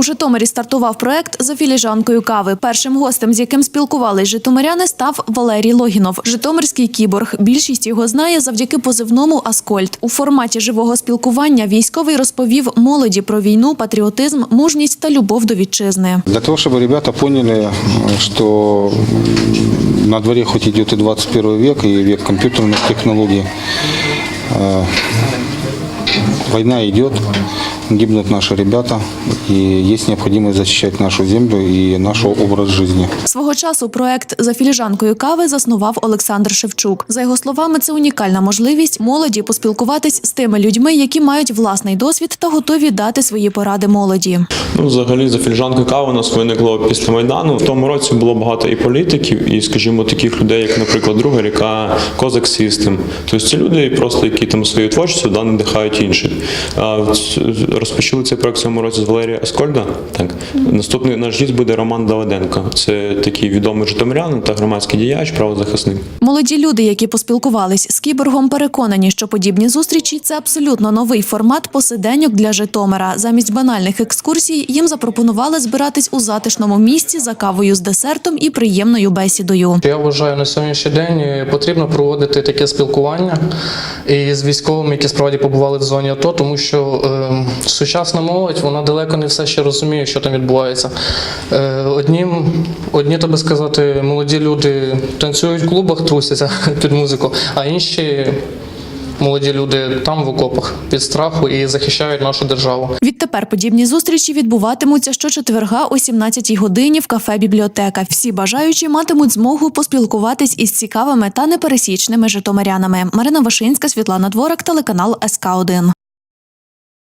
У Житомирі стартував проект за філіжанкою кави. Першим гостем, з яким спілкувались житомиряни, став Валерій Логінов, житомирський кіборг. Більшість його знає завдяки позивному Аскольд. У форматі живого спілкування військовий розповів молоді про війну, патріотизм, мужність та любов до вітчизни. Для того, чтобы ребята поняли, э, что м, на дворе хоть идет и 21 век, и век компьютерных технологий, э, война идет, гибнут наши ребята, и есть необходимость защищать нашу землю и наш образ жизни. Свого часу проект за філіжанкою кави заснував Олександр Шевчук. За його словами, це унікальна можливість молоді поспілкуватись з тими людьми, які мають власний досвід та готові дати свої поради молоді. Ну, взагалі, за філіжанкою кави у нас виникло після Майдану. В тому році було багато і політиків, і, скажімо, таких людей, як, наприклад, друга ріка, Козак Систем. Тобто це люди, просто які там свою творчістю да, надихають інших. Розпочали цей проект в цьому році з Валерія Аскольда. Так. Наступний наш гість буде Роман Давиденко. Це такий відомий житомирянин та громадський діяч, правозахисник. Молоді люди, які поспілкувались з кіборгом, переконані, що подібні зустрічі це абсолютно новий формат посиденьок для Житомира. Замість банальних екскурсій їм запропонували збиратись у затишному місці за кавою з десертом і приємною бесідою. Я вважаю, на сьогоднішній день потрібно проводити таке спілкування і з військовими, які справді побували в зоні АТО, тому що е, сучасна молодь вона далеко не все ще розуміє, що там відбувається. Е, однім, одні, то сказати, молоді люди танцюють в клубах, трусяться під музику, а інші молоді люди там в окопах під страху і захищають нашу державу. Відтепер подібні зустрічі відбуватимуться щочетверга о 17-й годині в кафе Бібліотека. Всі бажаючі матимуть змогу поспілкуватись із цікавими та непересічними житомирянами. Марина Вишинська, Світлана Дворак, телеканал СК 1